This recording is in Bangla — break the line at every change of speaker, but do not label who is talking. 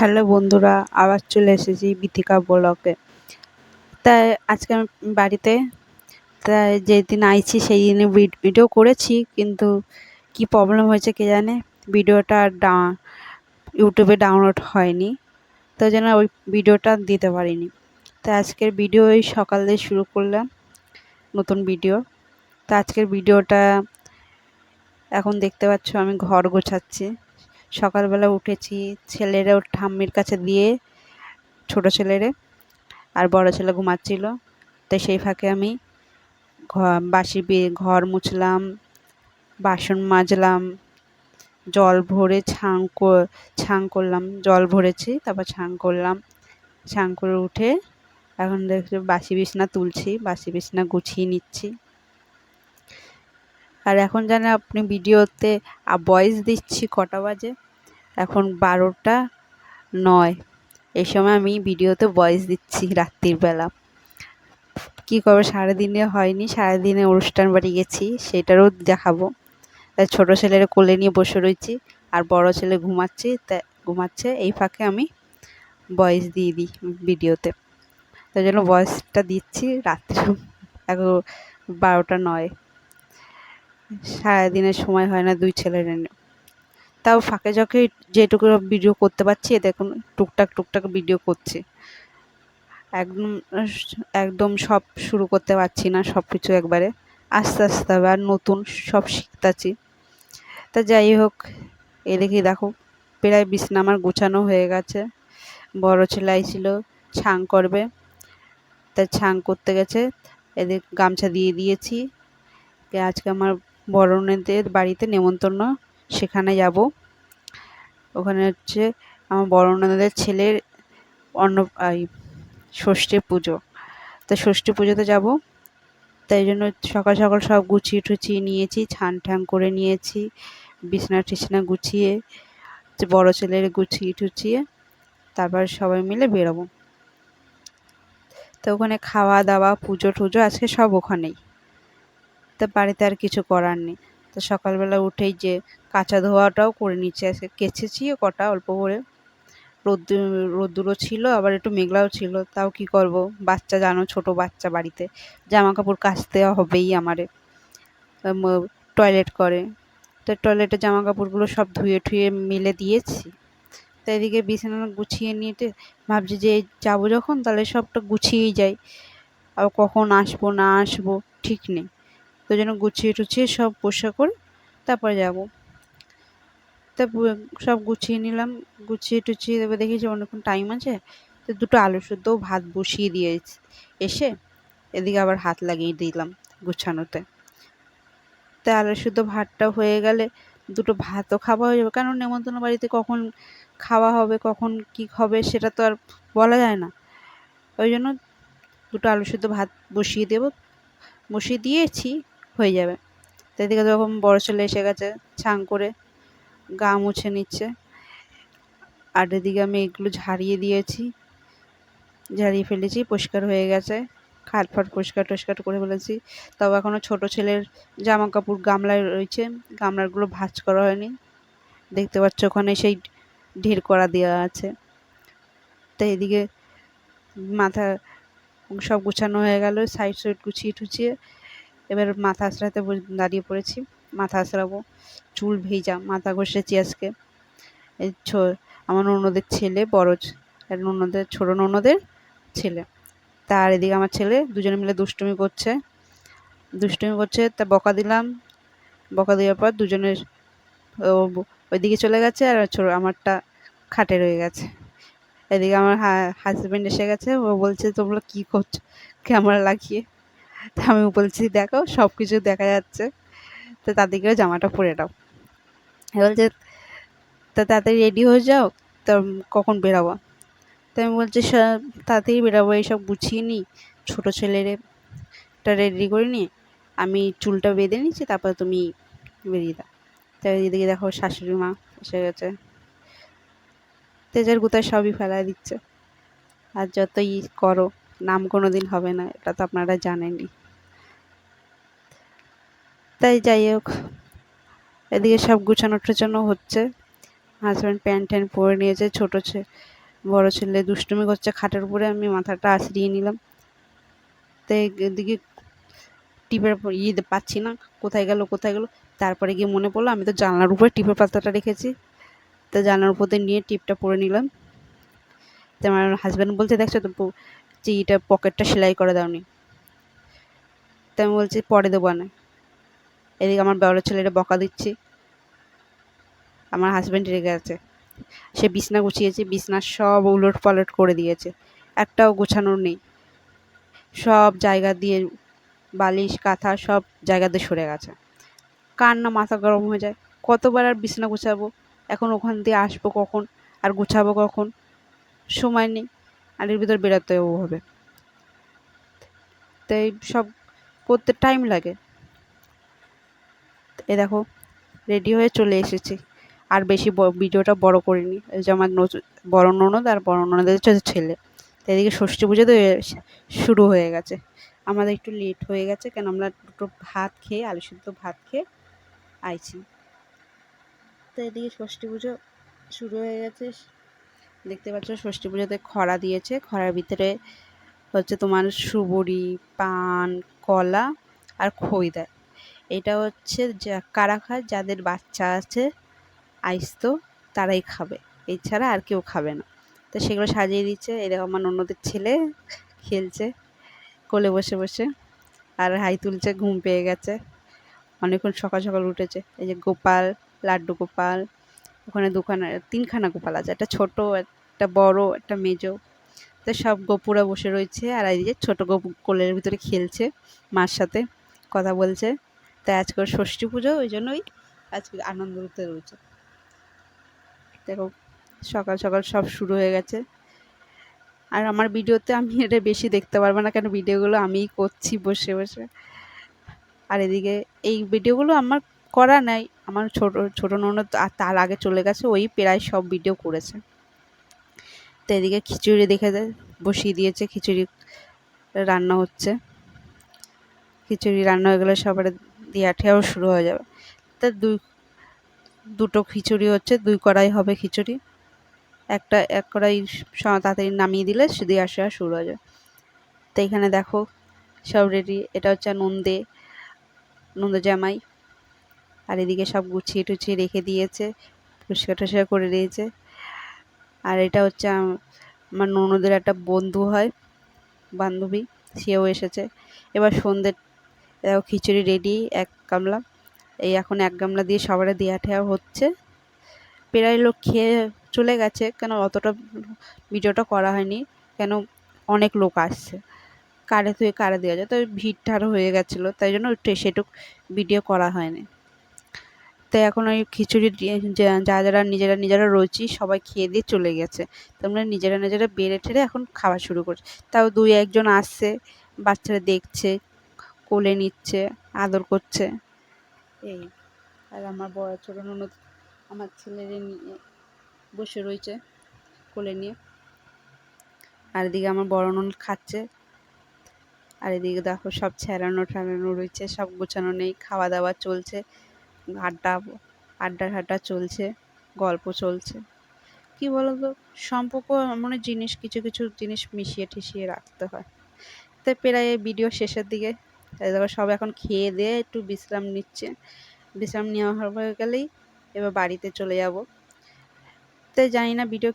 হ্যালো বন্ধুরা, আবার চলে এসেছি বিথিকা ব্লকে তাই আজকে আমি বাড়িতে, তাই যেদিন আইছি সেই দিনে ভিডিও করেছি, কিন্তু কি প্রবলেম হয়েছে কে জানে? ভিডিওটা ডা ইউটিউবে ডাউনলোড হয়নি, তো যেন ওই ভিডিওটা দিতে পারিনি। তাই আজকের ভিডিও এই সকাল দিয়ে শুরু করলাম, নতুন ভিডিও তো আজকের ভিডিওটা এখন দেখতে পাচ্ছ আমি ঘর গোছাচ্ছি। সকালবেলা উঠেছি ছেলেরা ওর ঠাম্মির কাছে দিয়ে, ছোট ছেলেরে, আর বড় ছেলে ঘুমাচ্ছিল। তো সেই ফাঁকে আমি বাসি ঘর মুছলাম, বাসন মাজলাম, জল ভরে ছাং ছাং করলাম, জল ভরেছি, তারপর ছাং করলাম। ছাং করে উঠে এখন দেখছি বাসি বিছনা তুলছি বাসি বিছনা গুছিয়ে নিচ্ছি। আর এখন জানে আপনি ভিডিওতে ভয়েস দিচ্ছি কটা বাজে? এখন বারোটা নয়। এই সময় আমি ভিডিওতে ভয়েস দিচ্ছি রাত্রির বেলা। কী করব, সারাদিনে হয়নি, সারাদিনে অনুষ্ঠান বাড়ি গেছি, সেটারও দেখাবো। তাই ছোটো ছেলের কোলে নিয়ে বসে রয়েছি, আর বড় ছেলে ঘুমাচ্ছি, তা ঘুমাচ্ছে, এই ফাঁকে আমি ভয়েস দিয়ে দিই ভিডিওতে। তাই জন্য ভয়েসটা দিচ্ছি রাত্রে, এখন বারোটা নয়। সারাদিনের সময় হয় না দুই ছেলের তাও ফাঁকে ঝাঁকে যেটুকু ভিডিও করতে পারছি দেখুন টুকটাক টুকটাক ভিডিও করছি। একদম একদম সব শুরু করতে পারছি না সব কিছু একবারে। আস্তে আস্তে হবে আর নতুন সব শিখতেছি। তা যাই হোক, এদিকে দেখো, প্রায় বিছনা আমার গোছানো হয়ে গেছে। বড় ছেলে আইছিল, ছাং করবে। তা ছাং করতে গেছে, এদের গামছা দিয়ে দিয়েছি। আজকে আমার বড়নেদের বাড়িতে নেমন্তন্ন, সেখানে যাব। ওখানে হচ্ছে আমার বড় ননদের ছেলের অন্ন ষষ্ঠী পুজো। তো ষষ্ঠী পুজোতে যাব। তাই জন্য সকাল সকাল সব গুছিয়ে টুছিয়ে নিয়েছি, ছান ঠান করে নিয়েছি, বিছনা টিছনা গুছিয়ে বড় ছেলের গুছিয়ে টুছিয়ে, তারপর সবাই মিলে বেরোবো। তো ওখানে খাওয়া দাওয়া, পুজো টুজো আজকে সব ওখানেই। তো বাড়িতে আর কিছু করার নেই। তো সকালবেলা উঠেই যে কাঁচা ধোয়াটাও করে নিচ্ছে। কেচেছি কটা অল্প করে। রোদ্দুর রোদ্দুরও ছিল, আবার একটু মেঘলাও ছিল। তাও কি করব? বাচ্চা জানো, ছোট বাচ্চা বাড়িতে। জামা কাপড় কাচতে হবেই আমারে। টয়লেট করে। তো টয়লেটের জামা কাপড়গুলো সব ধুয়ে ঠুয়ে মেলে দিয়েছি। তো এদিকে বিছানা গুছিয়ে নিতে ভাবছি যে যাব যখন, তাহলে সবটা গুছিয়েই যাই। আবার কখন আসব, না আসব, ঠিক নেই। তো জন্য গুছিয়ে টুছিয়ে সব পোষা করে তারপরে যাব। তা সব গুছিয়ে নিলাম, গুছিয়ে টুছিয়ে এবার দেখি যে অনেকক্ষণ টাইম আছে, তো দুটো আলু সুদ্ধও ভাত বসিয়ে দিয়ে এসে এদিকে আবার হাত লাগিয়ে দিলাম গুছানোতে। তা আলু সুদ্ধ ভাতটা হয়ে গেলে দুটো ভাতও খাওয়া হয়ে যাবে, কারণ নেমন্তন্ন বাড়িতে কখন খাওয়া হবে, কখন কি হবে সেটা তো আর বলা যায় না। ওই জন্য দুটো আলু সুদ্ধ ভাত বসিয়ে দেব, বসিয়ে দিয়েছি হয়ে যাবে। তো এদিকে যখন বড় ছেলে এসে গেছে, ছাং করে গা মুছে নিচ্ছে। আর এদিকে আমি এগুলো ঝাড়িয়ে দিয়েছি, ঝাড়িয়ে ফেলেছি, পরিষ্কার হয়ে গেছে। খাট ফাট পরিষ্কার টরিষ্কার করে ফেলেছি। তবে এখনও ছোট ছেলের জামা কাপড় গামলায় রয়েছে। গামলাগুলো ভাঁজ করা হয়নি। দেখতে পাচ্ছ ওখানে সেই ঢের করা দেওয়া আছে। তো এদিকে মাথা সব গুছানো হয়ে গেল সাইড সাইড গুছিয়ে টুছিয়ে। এবার মাথা আঁচড়াতে দাঁড়িয়ে পড়েছি। মাথা আঁচড়াবো চুল ভেজা, মাথা ঘষেছি আজকে আমার ননদের ছেলে, বড় ননদের, ছোটো ননদের ছেলে। তার এদিকে আমার ছেলে, দুজনে মিলে দুষ্টুমি করছে। দুষ্টুমি করছে, তা বকা দিলাম। বকা দেওয়ার পর দুজনের ওইদিকে চলে গেছে আর ছোটো, আমারটা খাটে রয়ে গেছে। এদিকে আমার হাজব্যান্ড এসে গেছে। ও বলছে, তোমরা কী করছ? ক্যামেরা লাগিয়ে? তা আমি বলছি, দেখো সব কিছু দেখা যাচ্ছে। তো তাদেরকেও জামাটা পরে দাও বলছে, তা তাড়াতাড়ি রেডি হয়ে যাও, তা কখন বেরাবো? তো আমি বলছি তাড়াতাড়ি বেরাবো, এইসব গুছিয়ে নিই ছোটো ছেলেরটা রেডি করে নিয়ে আমি চুলটা বেঁধে নিচ্ছি, তারপর তুমি বেরিয়ে দাও। তাই এদিকে দেখো শাশুড়ি মা এসে গেছে। তেজার গুতায় সবই ফেলা দিচ্ছে। আর যতই করো নাম কোনো দিন হবে না, এটা তো আপনারা জানেনই। তাই যাই হোক, এদিকে সব গুছানো টুছানো হচ্ছে। হাজব্যান্ড প্যান্ট ট্যান্ট পরে নিয়েছে, ছোটো ছে, বড়ো ছেলে দুষ্টুমি করছে, খাটের উপরে আমি মাথাটা আছড়িয়ে নিলাম। তো এদিকে টিপের ইয়ে পাচ্ছি না, কোথায় গেল কোথায় গেল, তারপরে গিয়ে মনে পড়ল, আমি তো জানলার উপরে টিপের পাতাটা রেখেছি। তো জানলার উপর নিয়ে টিপটা পরে নিলাম। তো আমার হাজব্যান্ড বলছে, দেখছ তো যে এটা পকেটটা সেলাই করে দাওনি। তো আমি বলছি, পরে দেবো না এদিকে আমার বড় ছেলেটা বকা দিচ্ছি। আমার হাজব্যান্ড রেগে আছে। সে বিছনা গুছিয়েছে, বিছনা সব উলট পালট করে দিয়েছে। একটাও গোছানোর নেই। সব জায়গা দিয়ে বালিশ, কাঁথা সব জায়গা দিয়ে সরে গেছে। কার না মাথা গরম হয়ে যায়। কতবার আর বিছনা গুছাবো? এখন ওখান দিয়ে আসব কখন? আর গুছাবো কখন? সময় নেই। আর এর ভিতর বেরোতেও হবে। তাই সব করতে টাইম লাগে। এ দেখো রেডি হয়ে চলে এসেছি। আর বেশি ভিডিওটা বড় করিনি। এই যে আমার বড় ননদ আর বড় ননদের ছেলে। এদিকে ষষ্ঠী পুজো তো শুরু হয়ে গেছে। আমাদের একটু লেট হয়ে গেছে, কেন আমরা দুটো ভাত খেয়ে, আলু সিদ্ধ ভাত খেয়ে আইছি। তো এদিকে ষষ্ঠী পুজো শুরু হয়ে গেছে। দেখতে পাচ্ছ, ষষ্ঠী পুজোতে খরা দিয়েছে। খরার ভিতরে হচ্ছে তোমার সুবড়ি পান, কলা আর খই দেয় এটা হচ্ছে যা কারা খায় যাদের বাচ্চা আছে আইস্ত তারাই খাবে। এছাড়া আর কেউ খাবে না। তো সেগুলো সাজিয়ে দিচ্ছে। এরকম আমার অন্যদের ছেলে খেলছে, কোলে বসে বসে। আর হাই তুলছে, ঘুম পেয়ে গেছে। অনেকক্ষণ সকাল সকাল উঠেছে। এই যে গোপাল, লাড্ডু গোপাল ওখানে দুখানা, তিনখানা গোপাল আছে। একটা ছোট, একটা বড়, একটা মেজো। তো সব গোপুরা বসে রয়েছে আর এই যে ছোটো গপু, কোলের ভিতরে খেলছে মার সাথে কথা বলছে। তাই আজকে ষষ্ঠী পুজো, ওই জন্যই আজকে আনন্দ করতে রয়েছে। দেখো, সকাল সকাল সব শুরু হয়ে গেছে। আর আমার ভিডিওতে আমি এটা বেশি দেখতে পারব না কেন ভিডিওগুলো আমিই করছি বসে বসে। আর এদিকে এই ভিডিওগুলো আমার করা নাই। আমার ছোট, ছোটো ননদ আর তার আগে চলে গেছে, ওই প্রায় সব ভিডিও করেছে। তো এদিকে খিচুড়ি দেখে বসিয়ে দিয়েছে, খিচুড়ি রান্না হচ্ছে। খিচুড়ি রান্না হয়ে গেলে সবার দিয়া ঠেয়াও শুরু হয়ে যাবে। তা দুই, দুটো খিচুড়ি হচ্ছে, দুই কড়াই হবে খিচুড়ি। একটা, এক কড়াই তাড়াতাড়ি নামিয়ে দিলে দিয়ে আসা শুরু হয়ে যাবে। তো এখানে দেখো, সব রেডি এটা হচ্ছে নন্দে, নন্দ জামাই। আর এদিকে সব গুছিয়ে টুছিয়ে রেখে দিয়েছে পরিষ্কার টুষ্কার করে দিয়েছে। আর এটা হচ্ছে আমার ননদের একটা বন্ধু হয়, বান্ধবী, সেও এসেছে। এবার সন্ধ্যে খিচুড়ি রেডি এক গামলা। এই এখন এক গামলা দিয়ে সবারে দেয়া ঠেয়া হচ্ছে। প্রায় লোক খেয়ে চলে গেছে, কেন অতটা ভিডিওটা করা হয়নি, কেন অনেক লোক আসছে। কারে তুই কারে দেওয়া যায় তো ভিড় ঠাড় হয়ে গেছিল, তাই জন্য সেটুক ভিডিও করা হয়নি। তাই এখন ওই খিচুড়ি যা যারা নিজেরা নিজেরা রয়েছি সবাই খেয়ে দিয়ে চলে গেছে। তোমরা নিজেরা নিজেরা বেড়ে ঠেড়ে এখন খাওয়া শুরু করছে। তাও দুই একজন আসছে, বাচ্চারা দেখছে, কোলে নিচ্ছে, আদর করছে। এই, আর আমার বড় ছোটো ননদ, আমার ছেলেরে নিয়ে বসে রয়েছে কোলে নিয়ে। আর এদিকে আমার বড় ননদ খাচ্ছে। আর এদিকে দেখো সব ছেড়ানো ঠেড়ানো রয়েছে, সব গোছানো নেই খাওয়া দাওয়া চলছে। আড্ডা আড্ডা ঠাড্ডা চলছে, গল্প চলছে। কি বলতো? সম্পর্ক এমন জিনিস, কিছু কিছু জিনিস মিশিয়ে ঠিশিয়ে রাখতে হয়। তো প্রায় ভিডিও শেষের দিকে দেখো সব এখন খেয়ে দিয়ে একটু বিশ্রাম নিচ্ছে। বিশ্রাম নেওয়া হয়ে গেলেই এবার বাড়িতে চলে যাব। তো জানি না ভিডিও